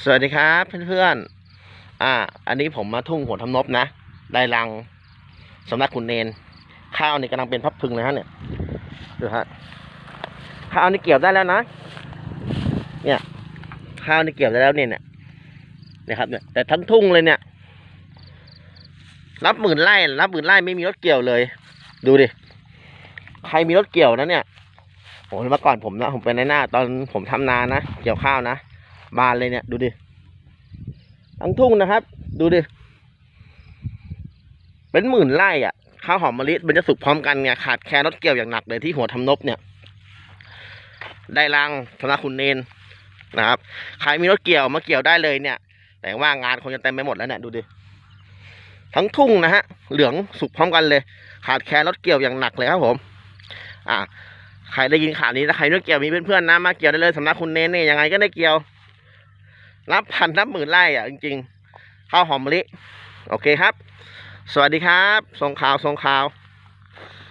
สวัสดีครับเพื่อนๆ อ่า อันนี้ผมมาทุ่งหัวทำนบนะได้รังสำนักคุณเนน ข้าวนี่กำลังเป็นพับพึงเลยฮะเนี่ยดูฮะข้าวนี่เกี่ยวได้แล้วนะ เนี่ย ข้าวนี่เกี่ยวได้แล้วเนี่ยเนี่ยนี่ยครับเนี่ยแต่ทั้งทุ่งเลยเนี่ย รับหมื่นไร่รับหมื่นไร่ไม่มีรถเกี่ยวเลย ดูดิใครมีรถเกี่ยวนะเนี่ยโอ้ยเมื่อก่อนผมนะผมเป็นในหน้า ตอนผมทำนานะเกี่ยวข้าวนะ บานเลยเนี่ยดูดิทั้งทุ่งนะครับ ดูดิเป็นหมื่นไร่อะข้าวหอมมะลิมันจะสุกพร้อมกันไงขาดแคลนรถเกี่ยวอย่างหนักเลยที่หัวทำนบเนี่ย ได้รังธนาคุณเนนนะครับใครมีรถเกี่ยวมาเกี่ยวได้เลยเนี่ย แต่ว่างานคงจะเต็มไปหมดแล้วเนี่ยดูดิทั้งทุ่งนะฮะเหลืองสุกพร้อมกันเลย ขาดแคลนรถเกี่ยวอย่างหนักเลยครับผม อ่าใครได้ยินข่าวนี้ถ้าใครรถเกี่ยวมีเพื่อนๆนะมาเกี่ยวได้เลยสำนักคุณเนนเนี่ยยังไงก็ได้เกี่ยว นับพันนับหมื่นไร่อะจริงๆข้าวหอมมะลิ โอเคครับ สวัสดีครับ ส่งข่าวส่งข่าว